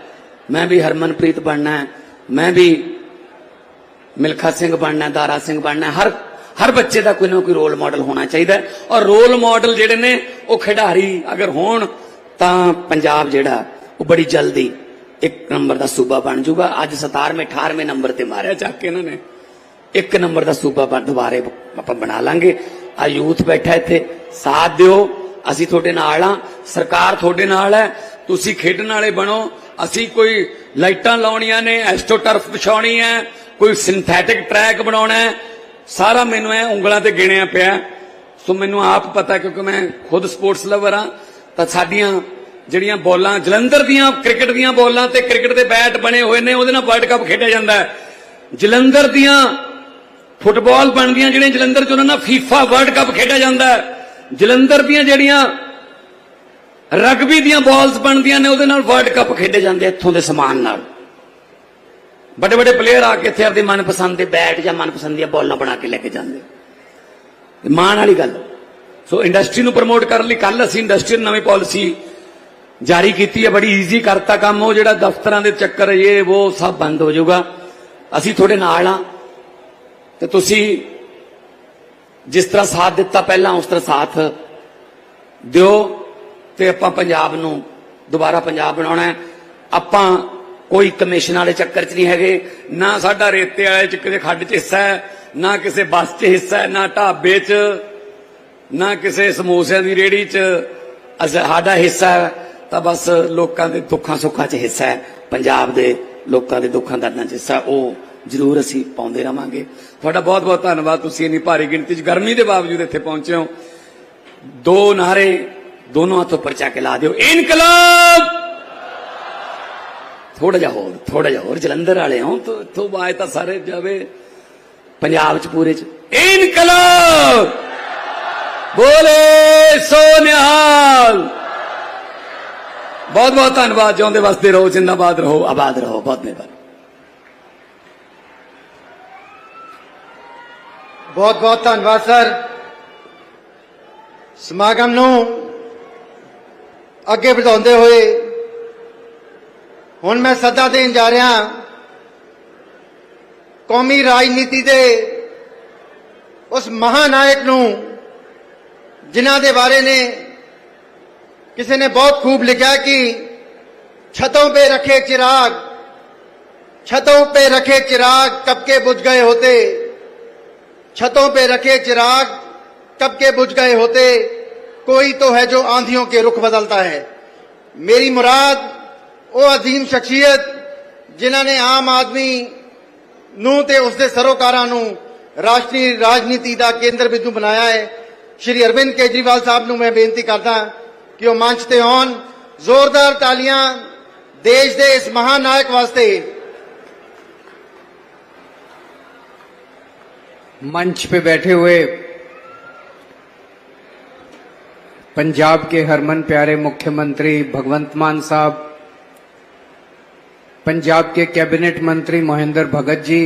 ਮੈਂ ਵੀ ਹਰਮਨਪ੍ਰੀਤ ਬਣਨਾ ਹੈ। ਮੈਂ ਵੀ ਮਿਲਖਾ ਸਿੰਘ ਬਣਨਾ ਦਾਰਾ ਸਿੰਘ ਬਣਨਾ ਹਰ ਹਰ ਬੱਚੇ ਦਾ ਕੋਈ ਨਾ ਕੋਈ ਰੋਲ ਮਾਡਲ ਹੋਣਾ ਚਾਹੀਦਾ ਔਰ ਰੋਲ ਮਾਡਲ ਜਿਹੜੇ ਨੇ, ਉਹ ਖਿਡਾਰੀ ਅਗਰ ਹੋਣ, ਤਾਂ ਪੰਜਾਬ ਜਿਹੜਾ, ਉਹ ਬੜੀ ਜਲਦੀ ਇੱਕ ਨੰਬਰ ਦਾ ਸੂਬਾ ਬਣ ਜਾਊਗਾ। ਅੱਜ 17ਵੇਂ 18ਵੇਂ ਨੰਬਰ ਤੇ ਮਾਰਿਆ ਚੱਕ ਕੇ ਇਹਨਾਂ ਨੇ। ਇੱਕ ਨੰਬਰ ਦਾ ਸੂਬਾ ਦੁਬਾਰੇ ਆਪਾਂ ਬਣਾ ਲਾਂਗੇ। ਆ ਯੂਥ ਬੈਠਾ ਇੱਥੇ, ਸਾਥ ਦਿਓ। ਅਸੀਂ ਤੁਹਾਡੇ ਨਾਲ ਆ ਸਰਕਾਰ ਤੁਹਾਡੇ ਨਾਲ ਹੈ। ਤੁਸੀਂ ਖੇਡਣ ਵਾਲੇ ਬਣੋ। ਅਸੀਂ ਕੋਈ ਲਾਈਟਾਂ ਲਾਉਣੀਆਂ ਨੇ ਐਸਟੋ ਟਰਫ ਵਿਛਾਉਣੀ ਹੈ। ਕੋਈ ਸਿੰਥੈਟਿਕ ਟਰੈਕ ਬਣਾਉਣਾ ਹੈ। ਸਾਰਾ ਮੈਨੂੰ ਐ ਉਂਗਲਾਂ ਤੇ ਗਿਣਿਆ ਪਿਆ। ਸੋ ਮੈਨੂੰ ਆਪ ਪਤਾ ਕਿਉਂਕਿ ਮੈਂ ਖੁਦ ਸਪੋਰਟਸ ਲਵਰ ਆ ਤਾਂ ਸਾਡੀਆਂ ਜਿਹੜੀਆਂ ਬੋਲਾਂ, ਜਲੰਧਰ ਦੀਆਂ ਕ੍ਰਿਕਟ ਦੀਆਂ ਬੋਲਾਂ ਤੇ ਕ੍ਰਿਕਟ ਦੇ ਬੈਟ ਬਣੇ ਹੋਏ ਨੇ, ਉਹਦੇ ਨਾਲ ਵਰਲਡ ਕੱਪ ਖੇਡਿਆ ਜਾਂਦਾ ਹੈ। ਜਲੰਧਰ ਦੀਆਂ ਫੁੱਟਬਾਲ ਬਣਦੀਆਂ ਜਿਹੜੀਆਂ ਜਲੰਧਰ ਚ ਉਹਨਾਂ ਨਾਲ ਫੀਫਾ ਵਰਲਡ ਕੱਪ ਖੇਡਿਆ ਜਾਂਦਾ ਹੈ। ਜਲੰਧਰ ਦੀਆਂ ਜਿਹੜੀਆਂ ਰਗਬੀ ਦੀਆਂ ਬਾਲਸ ਬਣਦੀਆਂ ਨੇ, ਉਹਦੇ ਨਾਲ ਵਰਲਡ ਕੱਪ ਖੇਡੇ ਜਾਂਦੇ ਇੱਥੋਂ ਦੇ ਸਮਾਨ ਨਾਲ। ਵੱਡੇ ਵੱਡੇ ਪਲੇਅਰ ਆ ਕੇ ਇੱਥੇ ਆਪਦੇ ਮਨਪਸੰਦ ਦੇ ਬੈਟ ਜਾਂ ਮਨਪਸੰਦ ਦੀਆਂ ਬੋਲਾਂ ਬਣਾ ਕੇ ਲੈ ਕੇ ਜਾਂਦੇ। ਇਹ ਮਾਣ ਵਾਲੀ ਗੱਲ। ਸੋ ਇੰਡਸਟਰੀ ਨੂੰ ਪ੍ਰਮੋਟ ਕਰਨ ਲਈ ਕੱਲ ਅਸੀਂ ਇੰਡਸਟਰੀ ਨਵੀਂ ਪਾਲਿਸੀ ਜਾਰੀ ਕੀਤੀ ਹੈ। ਬੜੀ ਈਜ਼ੀ ਕਰਤਾ ਕੰਮ ਉਹ ਜਿਹੜਾ ਦਫ਼ਤਰਾਂ ਦੇ ਚੱਕਰ, ਇਹ, ਉਹ ਸਭ ਬੰਦ ਹੋ ਜਾਊਗਾ। ਅਸੀਂ ਤੁਹਾਡੇ ਨਾਲ ਆ ਤੇ ਤੁਸੀਂ ਜਿਸ ਤਰ੍ਹਾਂ ਸਾਥ ਦਿੱਤਾ ਪਹਿਲਾਂ, ਉਸ ਤਰ੍ਹਾਂ ਸਾਥ ਦਿਓ। ਤੇ ਆਪਾਂ ਪੰਜਾਬ ਨੂੰ ਦੁਬਾਰਾ ਪੰਜਾਬ ਬਣਾਉਣਾ ਹੈ। ਆਪਾਂ ਕੋਈ ਕਮਿਸ਼ਨ ਵਾਲੇ ਚੱਕਰ 'ਚ ਨਹੀਂ ਹੈਗੇ। ਨਾ ਸਾਡਾ ਰੇਤੇ ਵਾਲੇ 'ਚ ਕਿਸੇ ਖੱਡ 'ਚ ਹਿੱਸਾ ਹੈ, ਨਾ ਕਿਸੇ ਬੱਸ 'ਚ ਹਿੱਸਾ ਹੈ, ਨਾ ਢਾਬੇ 'ਚ, ਨਾ ਕਿਸੇ ਸਮੋਸਿਆਂ ਦੀ ਰੇੜੀ 'ਚ। ਸਾਡਾ ਹਿੱਸਾ ਹੈ, ਤਾਂ ਬਸ ਲੋਕਾਂ ਦੇ ਦੁੱਖਾਂ ਸੁੱਖਾਂ 'ਚ ਹਿੱਸਾ ਹੈ। ਪੰਜਾਬ ਦੇ ਲੋਕਾਂ ਦੇ ਦੁੱਖਾਂ ਦਰਦਾਂ 'ਚ ਹਿੱਸਾ ਉਹ ਜ਼ਰੂਰ ਅਸੀਂ ਪਾਉਂਦੇ ਰਵਾਂਗੇ ਤੁਹਾਡਾ ਬਹੁਤ ਬਹੁਤ ਧੰਨਵਾਦ। ਤੁਸੀਂ ਇੰਨੀ ਭਾਰੀ ਗਿਣਤੀ 'ਚ ਗਰਮੀ ਦੇ ਬਾਵਜੂਦ ਇੱਥੇ ਪਹੁੰਚੇ ਹੋ। ਦੋ ਨਾਰੇ ਦੋਨੋਂ ਹੱਥੋਂ ਪਰਚਾ ਕੇ ਲਾ ਦਿਓ। ਇਨਕਲਾਬ! ਥੋੜਾ ਜਿਹਾ ਹੋਰ ਥੋੜਾ ਜਿਹਾ ਹੋਰ, ਜਲੰਧਰ ਵਾਲੇ ਹੋ ਤੋ ਤੋਂ ਬਾਅਦ ਤਾਂ ਸਾਰੇ ਜਾਵੇ ਪੰਜਾਬ 'ਚ ਪੂਰੇ 'ਚ। ਇਨਕਲਾਬ! ਬੋਲੇ ਸੋ ਨਿਹਾਲ ਬਹੁਤ ਬਹੁਤ ਧੰਨਵਾਦ, ਜਿਉਂਦੇ ਵਾਸਤੇ ਰਹੋ, ਜਿੰਦਾਬਾਦ ਰਹੋ, ਆਬਾਦ ਰਹੋ, ਬਹੁਤ ਮਿਹਰਬਾਨੀ। ਬਹੁਤ ਬਹੁਤ ਧੰਨਵਾਦ, ਸਰ। ਸਮਾਗਮ ਨੂੰ ਅੱਗੇ ਵਧਾਉਂਦੇ ਹੋਏ ਹੁਣ ਮੈਂ ਸੱਦਾ ਦੇਣ ਜਾ ਰਿਹਾ ਕੌਮੀ ਰਾਜਨੀਤੀ ਦੇ ਉਸ ਮਹਾਨਾਇਕ ਨੂੰ ਜਿਨ੍ਹਾਂ ਦੇ ਬਾਰੇ ਨੇ ਕਿਸੇ ਨੇ बहुत खूब लिखा कि छतों पे रखे चिराग छतों पे रखे चिराग कब के बुझ गए होते छतों पे रखे चिराग कब के बुझ गए होते कोई तो है जो आंधियों के रुख बदलता है मेरी मुराद ਉਹ ਅਜ਼ੀਮ ਸ਼ਖਸੀਅਤ ਜਿਨ੍ਹਾਂ ਨੇ ਆਮ ਆਦਮੀ ਨੂੰ ਤੇ ਉਸਦੇ ਸਰੋਕਾਰਾਂ ਨੂੰ ਰਾਸ਼ਟਰੀ ਰਾਜਨੀਤੀ ਦਾ ਕੇਂਦਰ ਬਿੰਦੂ ਬਣਾਇਆ ਹੈ ਸ਼੍ਰੀ ਅਰਵਿੰਦ ਕੇਜਰੀਵਾਲ ਸਾਹਿਬ ਨੂੰ ਮੈਂ ਬੇਨਤੀ ਕਰਦਾ ਕਿ ਉਹ ਮੰਚ ਤੇ ਆਉਣ ਜ਼ੋਰਦਾਰ ਤਾਲੀਆਂ ਦੇਸ਼ ਦੇ ਇਸ ਮਹਾਨਾਇਕ ਵਾਸਤੇ मंच पे बैठे हुए पंजाब के हरमन प्यारे मुख्यमंत्री भगवंत मान साहब पंजाब के कैबिनेट मंत्री महेंद्र भगत जी,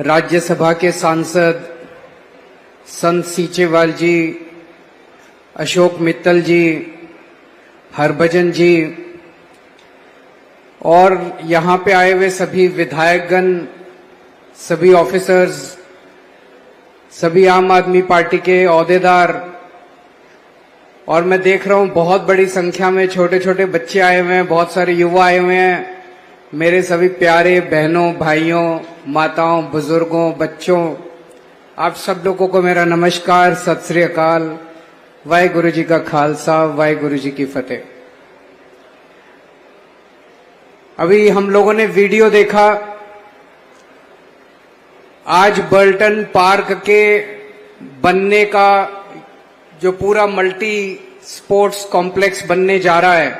राज्यसभा के सांसद संत सीचेवाल जी, अशोक मित्तल जी, हरभजन जी, और यहाँ पे आए हुए सभी विधायकगण, सभी ऑफिसर्स सभी आम आदमी पार्टी के अहदेदार और मैं देख रहा हूँ बहुत बड़ी संख्या में छोटे छोटे बच्चे आए हुए हैं, बहुत सारे युवा आए हुए हैं। मेरे सभी प्यारे बहनों, भाइयों, माताओं, बुज़ुर्गों, बच्चों, आप सब लोगों को मेरा नमस्कार, सत श्री अकाल। वाहे गुरु जी का खालसा वाहे गुरु जी की फतेह। अभी हम लोगों ने वीडियो देखा, आज बर्टन पार्क के बनने का जो पूरा मल्टी स्पोर्ट्स कॉम्प्लेक्स बनने जा रहा है,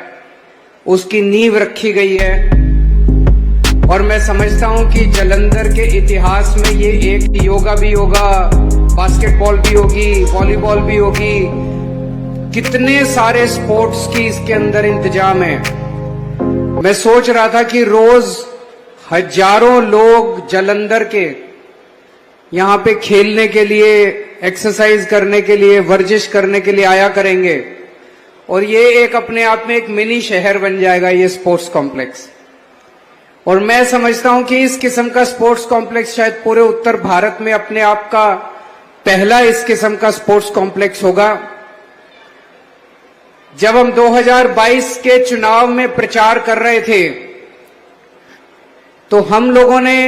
उसकी नींव रखी गई है। और मैं समझता हूँ कि जलंधर के इतिहास में ये एक योगा भी होगा बास्केटबॉल भी होगी वॉलीबॉल भी होगी। कितने सारे स्पोर्ट्स की इसके अंदर इंतज़ाम है। मैं सोच रहा था कि रोज हज़ारों लोग जलंधर के यहाँ पे खेलने के लिए एक्सरसाइज करने के लिए, वर्जिश करने के लिए आया करेंगे। और ये एक अपने आप में एक मिनी शहर बन जाएगा ये स्पोर्ट्स कॉम्प्लेक्स और मैं समझता हूँ कि इस किस्म का स्पोर्ट्स कॉम्प्लेक्स शायद पूरे उत्तर भारत में अपने आप का पहला इस किस्म का स्पोर्ट्स कॉम्प्लेक्स होगा। जब हम 2022 के चुनाव में प्रचार कर रहे थे तो हम लोगों ने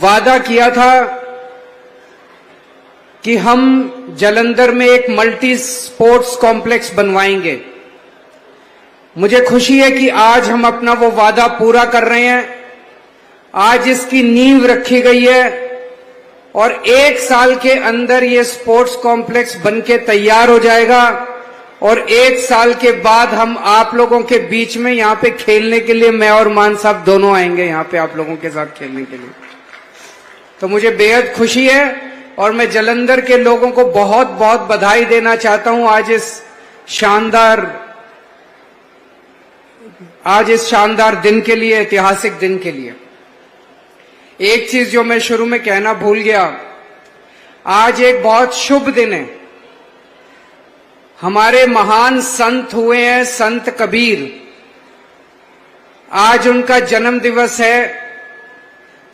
वादा किया था कि हम जलंधर में एक मल्टी स्पोर्ट्स कॉम्प्लेक्स बनवाएँगे। मुझे खुशी है कि आज हम अपना वो वादा पूरा कर रहे हैं। आज इसकी नींव रखी गई है और एक साल के अंदर ये स्पोर्ट्स कॉम्प्लेक्स बनके तैयार हो जाएगा और एक साल के बाद हम आप लोगों के बीच में यहाँ पे खेलने के लिए मैं और मान साहब दोनों आएँगे यहाँ पे आप लोगों के साथ खेलने के लिए। तो मुझे बेहद खुशी है और मैं जलंधर के लोगों को बहुत बहुत बधाई देना चाहता हूँ आज इस शानदार, आज इस शानदार दिन के लिए, ऐतिहासिक दिन के लिए। एक चीज़ जो मैं शुरू में कहना भूल गया, आज एक बहुत शुभ दिन है। हमारे महान संत हुए हैं संत कबीर। आज उनका जन्म दिवस है।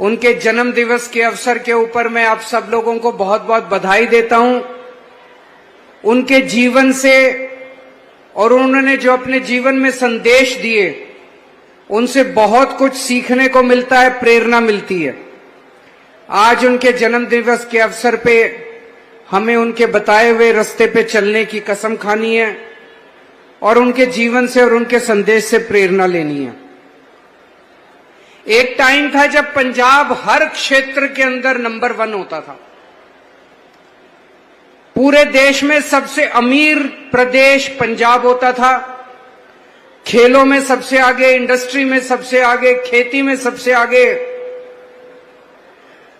उनके जन्म दिवस के अवसर के ऊपर मैं आप सब लोगों को बहुत बहुत बधाई देता हूँ। उनके जीवन से और उन्होंने जो अपने जीवन में संदेश दिए, उनसे बहुत कुछ सीखने को मिलता है, प्रेरणा मिलती है। आज उनके जन्म दिवस के अवसर पे हमें उनके बताए हुए रास्ते पे चलने की कसम खानी है और उनके जीवन से और उनके संदेश से प्रेरणा लेनी है। एक टाइम था जब पंजाब हर क्षेत्र के अंदर नंबर वन होता था। पूरे देश में सबसे अमीर प्रदेश पंजाब होता था। खेलों में सबसे आगे इंडस्ट्री में सबसे आगे, खेती में सबसे आगे।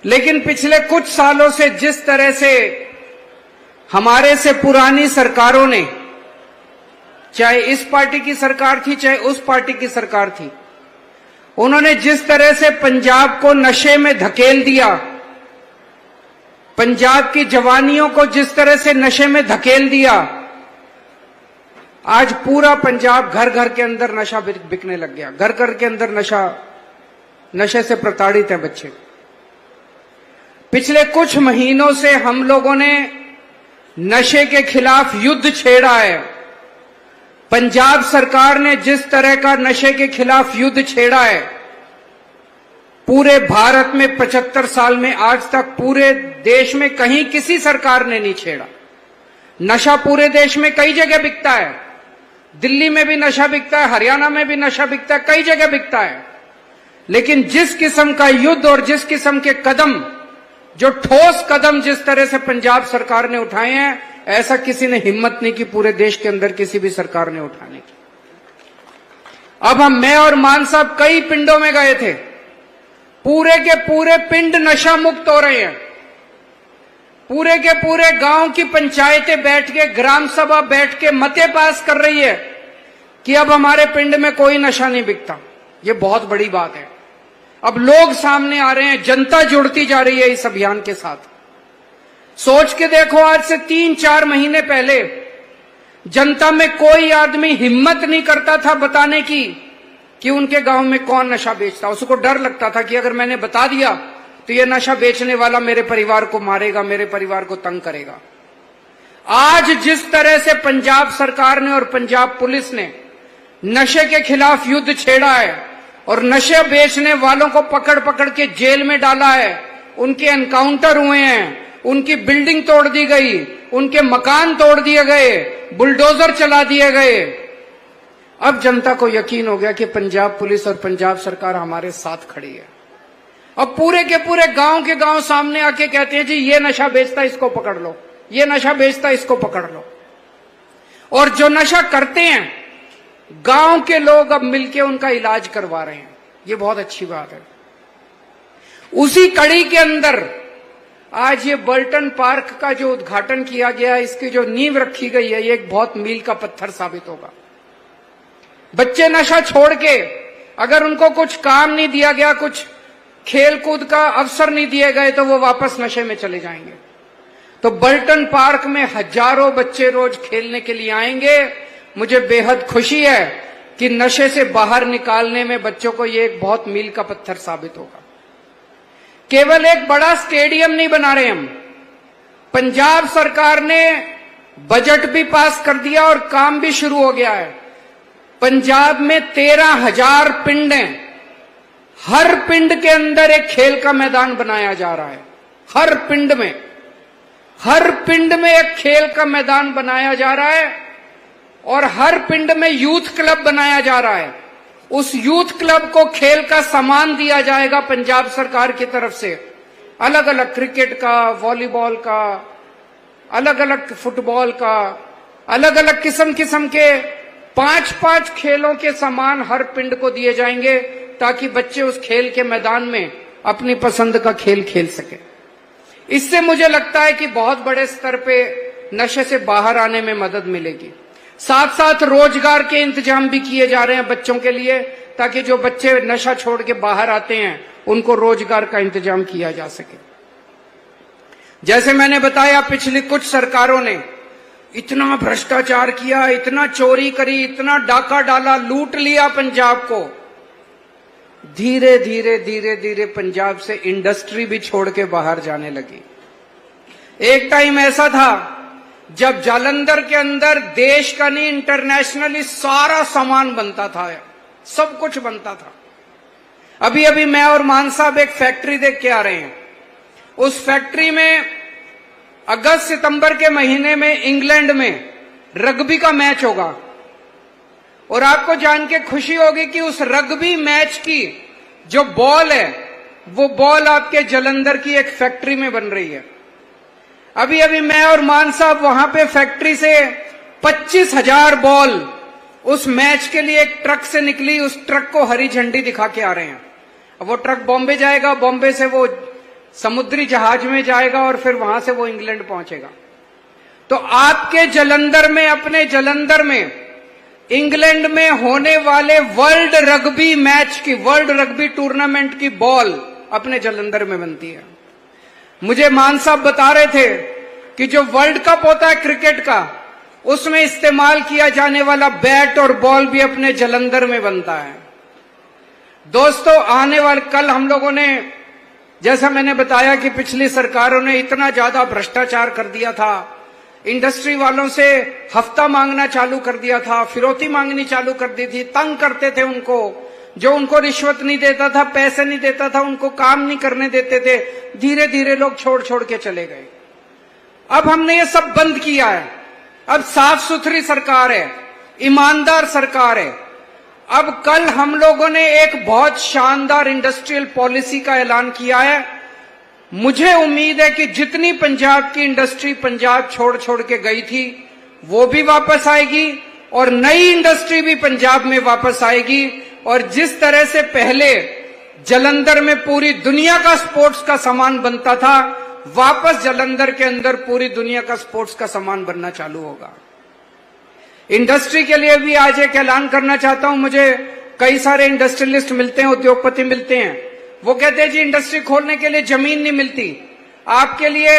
लेकिन पिछले कुछ सालों से जिस तरह से हमारे से पुरानी सरकारों ने, चाहे इस पार्टी की सरकार थी, चाहे उस पार्टी की सरकार थी उन्होंने जिस तरह से पंजाब को नशे में धकेल दिया, पंजाब की जवानियों को जिस तरह से नशे में धकेल दिया, आज पूरा पंजाब घर घर के अंदर नशा बिकने लग गया। घर घर के अंदर नशा, नशे से प्रताड़ित है बच्चे। पिछले कुछ महीनों से हम लोगों ने नशे के खिलाफ युद्ध छेड़ा है। पंजाब सरकार ने जिस तरह का नशे के खिलाफ युद्ध छेड़ा है, पूरे भारत में 75 साल में आज तक पूरे देश में कहीं किसी सरकार ने नहीं छेड़ा। नशा पूरे देश में कई जगह बिकता है। दिल्ली में भी नशा बिकता है, हरियाणा में भी नशा बिकता है, कई जगह बिकता है। लेकिन जिस किस्म का युद्ध और जिस किस्म के कदम, जो ठोस कदम जिस तरह से पंजाब सरकार ने उठाए हैं ऐसा किसी ने हिम्मत नहीं की पूरे देश के अंदर किसी भी सरकार ने उठाने की। अब हम, मैं और मान साहब कई पिंडों में गए थे। पूरे के पूरे पिंड नशा मुक्त हो रहे हैं। पूरे के पूरे गाँव की पंचायतें बैठ के, ग्राम सभा बैठ के मते पास कर रही है कि अब हमारे पिंड में कोई नशा नहीं बिकता। ये बहुत बड़ी बात है। अब लोग सामने आ रहे हैं, जनता जुड़ती जा रही है इस अभियान के साथ। सोच के देखो, आज से तीन चार महीने पहले जनता में कोई आदमी हिम्मत नहीं करता था बताने की कि उनके गाँव में कौन नशा बेचता। उसको डर लगता था कि अगर मैंने बता दिया तो ये नशा बेचने वाला मेरे परिवार को मारेगा, मेरे परिवार को तंग करेगा। आज जिस तरह से पंजाब सरकार ने और पंजाब पुलिस ने नशे के खिलाफ युद्ध छेड़ा है और नशे बेचने वालों को पकड़ पकड़ के जेल में डाला है, उनके एनकाउंटर हुए हैं उनकी बिल्डिंग तोड़ दी गई, उनके मकान तोड़ दिए गए, बुलडोजर चला दिए गए। अब जनता को यकीन हो गया कि पंजाब पुलिस और पंजाब सरकार हमारे साथ खड़ी है। अब पूरे के पूरे गाँव के गाँव सामने आके कहते हैं, जी, ये नशा बेचता इसको पकड़ लो। ये नशा बेचता इसको पकड़ लो। और जो नशा करते हैं, गाँव के लोग अब मिलके उनका इलाज करवा रहे हैं। ये बहुत अच्छी बात है। उसी कड़ी के अंदर आज ये बल्टन पार्क का जो उद्घाटन किया गया है इसकी जो नींव रखी गई है, ये एक बहुत मील का पत्थर साबित होगा। बच्चे नशा छोड़ के अगर उनको कुछ काम नहीं दिया गया, कुछ खेल कूद का अवसर नहीं दिए गए तो वो वापस नशे में चले जाएँगे। तो बल्टन पार्क में हज़ारों बच्चे रोज खेलने के लिए आएँगे। मुझे बेहद खुशी है कि नशे से बाहर निकालने में बच्चों को ये एक बहुत मील का पत्थर साबित होगा। केवल एक बड़ा स्टेडियम नहीं बना रहे हम। पंजाब सरकार ने बजट भी पास कर दिया और काम भी शुरू हो गया है। पंजाब में तेरह हज़ार पिंड हैं। हर पिंड के अंदर एक खेल का मैदान बनाया जा रहा है। हर पिंड में। हर पिंड में एक खेल का मैदान बनाया जा रहा है और हर पिंड में यूथ क्लब बनाया जा रहा है। उस यूथ क्लब को खेल का सामान दिया जाएगा पंजाब सरकार की तरफ़ से। अलग अलग क्रिकेट का वॉलीबॉल का अलग अलग फुटबॉल का अलग अलग किस्म किस्म के पाँच पाँच खेलों के सामान हर पिंड को दिए जाएँगे ताकि बच्चे उस खेल के मैदान में अपनी पसंद का खेल खेल सके। इससे मुझे लगता है कि बहुत बड़े स्तर पे नशे से बाहर आने में मदद मिलेगी। साथ साथ रोज़गार के इंतज़ाम भी किए जा रहे हैं बच्चों के लिए, ताकि जो बच्चे नशा छोड़ के बाहर आते हैं, उनको रोज़गार का इंतज़ाम किया जा सके। जैसे मैंने बताया, पिछली कुछ सरकारों ने इतना भ्रष्टाचार किया, इतना चोरी करी, इतना डाका डाला, लूट लिया पंजाब को। धीरे धीरे धीरे धीरे पंजाब से इंडस्ट्री भी छोड़ के बाहर जाने लगी। एक टाइम ऐसा था जब जालंधर के अंदर देश का नहीं इंटरनेशनली सारा सामान बनता था, सब कुछ बनता था। अभी अभी मैं और मान साहब एक फैक्ट्री देख के आ रहे हैं। उस फैक्ट्री में अगस्त सितंबर के महीने में इंग्लैंड में रग्बी का मैच होगा। और आपको जान के खुशी होगी कि उस रग्बी मैच की जो बॉल है, वो बॉल आपके जलंधर की एक फैक्ट्री में बन रही है। अभी अभी मैं और मान साहब वहाँ पे फैक्ट्री से पच्चीस हज़ार बॉल उस मैच के लिए एक ट्रक से निकली, उस ट्रक को हरी झंडी दिखा के आ रहे हैं। अब वो ट्रक बॉम्बे जाएगा, बॉम्बे से वो समुद्री जहाज़ में जाएगा और फिर वहाँ से वो इंग्लैंड पहुंचेगा। तो आपके जलंधर में, अपने जलंधर में, इंग्लैंड में होने वाले वर्ल्ड रग्बी मैच की, वर्ल्ड रग्बी टूर्नामेंट की बॉल अपने जलंधर में बनती है। मुझे मान साहब बता रहे थे कि जो वर्ल्ड कप होता है क्रिकेट का, उसमें इस्तेमाल किया जाने वाला बैट और बॉल भी अपने जलंधर में बनता है। दोस्तों, आने वाले कल हम लोगों ने, जैसा मैंने बताया कि पिछली सरकारों ने इतना ज़्यादा भ्रष्टाचार कर दिया था, इंडस्ट्री वालों से हफ़्ता मांगना चालू कर दिया था, फिरौती मांगनी चालू कर दी थी, तंग करते थे उनको। जो उनको रिश्वत नहीं देता था, पैसे नहीं देता था, उनको काम नहीं करने देते थे धीरे धीरे लोग छोड़ छोड़ के चले गए। अब हमने ये सब बंद किया है। अब साफ़ सुथरी सरकार है, ईमानदार सरकार है। अब कल हम लोगों ने एक बहुत शानदार इंडस्ट्रियल पॉलिसी का ऐलान किया है। मुझे उम्मीद है कि जितनी पंजाब की इंडस्ट्री पंजाब छोड़ छोड़ के गई थी, वो भी वापस आएगी और नई इंडस्ट्री भी पंजाब में वापस आएगी। और जिस तरह से पहले जलंधर में पूरी दुनिया का स्पोर्ट्स का सामान बनता था, वापस जलंधर के अंदर पूरी दुनिया का स्पोर्ट्स का सामान बनना चालू होगा। इंडस्ट्री के लिए भी आज एक ऐलान करना चाहता हूँ, मुझे कई सारे इंडस्ट्रियलिस्ट मिलते हैं, उद्योगपति मिलते हैं। वो कहते हैं, जी, इंडस्ट्री खोलने के लिए ज़मीन नहीं मिलती। आपके लिए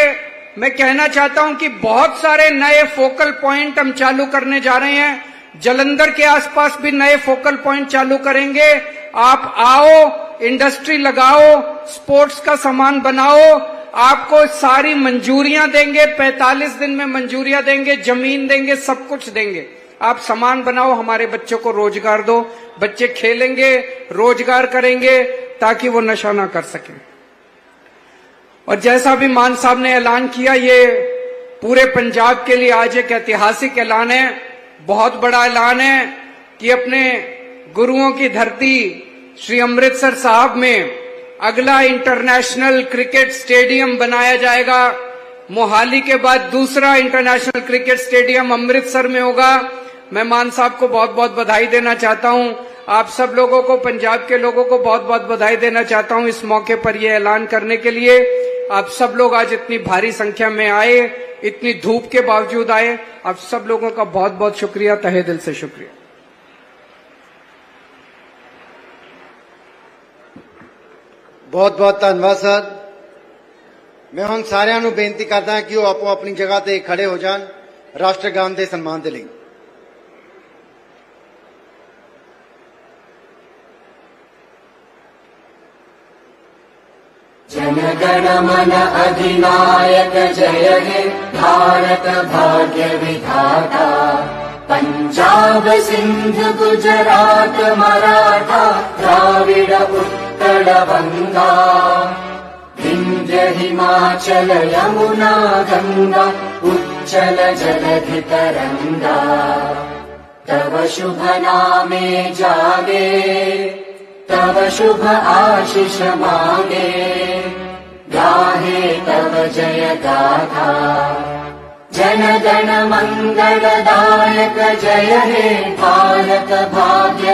मैं कहना चाहता हूँ कि बहुत सारे नए फोकल पॉइंट हम चालू करने जा रहे हैं जलंधर के आसपास भी नए फोकल पॉइंट चालू करेंगे। आप आओ, इंडस्ट्री लगाओ, स्पोर्ट्स का सामान बनाओ। आपको सारी मंजूरियाँ देंगे 45 दिन में मंजूरियाँ देंगे, ज़मीन देंगे, सब कुछ देंगे। आप सामान बनाओ, हमारे बच्चों को रोज़गार दो। बच्चे खेलेंगे, रोज़गार करेंगे, ताकि वो नशा ना कर सके। और जैसा भी मान साहब ने ऐलान किया, ये पूरे पंजाब के लिए आज एक ऐतिहासिक ऐलान है। बहुत बड़ा ऐलान है कि अपने गुरुओं की धरती श्री अमृतसर साहब में अगला इंटरनेशनल क्रिकेट स्टेडियम बनाया जाएगा। मोहाली के बाद दूसरा इंटरनेशनल क्रिकेट स्टेडियम अमृतसर में होगा। मैं मान साहब को बहुत बहुत बधाई देना चाहता हूँ। आप सब लोगों को पंजाब के लोगों को बहुत बहुत बधाई देना चाहता हूं इस मौके पर यह ऐलान करने के लिए आप सब लोग आज इतनी भारी संख्या में आए इतनी धूप के बावजूद आए आप सब लोगों का बहुत बहुत शुक्रिया तहे दिल से शुक्रिया ਬਹੁਤ ਬਹੁਤ ਧੰਨਵਾਦ ਸਰ ਮੈਂ ਹੁਣ ਸਾਰਿਆਂ ਨੂੰ ਬੇਨਤੀ ਕਰਦਾ ਕਿ ਉਹ ਆਪੋ ਆਪਣੀ ਜਗ੍ਹਾ ਤੇ ਖੜੇ ਹੋ ਜਾਣ ਰਾਸ਼ਟਰਗਾਨ ਦੇ ਸਨਮਾਨ ਦੇ ਲਈ जनगणमन अधिनायक जय हे भारत भाग्य विधाता। पञ्जाब सिन्ध गुजरात मराठा द्राविड उत्कल बङ्गा विन्ध्य हिमाचल यमुना गङ्गा उच्चल जलधि तरङ्गा तव शुभ नामे जागे तव शुभ आशिष मागे गाहे तव जयगाथा। जनगणमङ्गलदायक जय हे गायक भाग्य।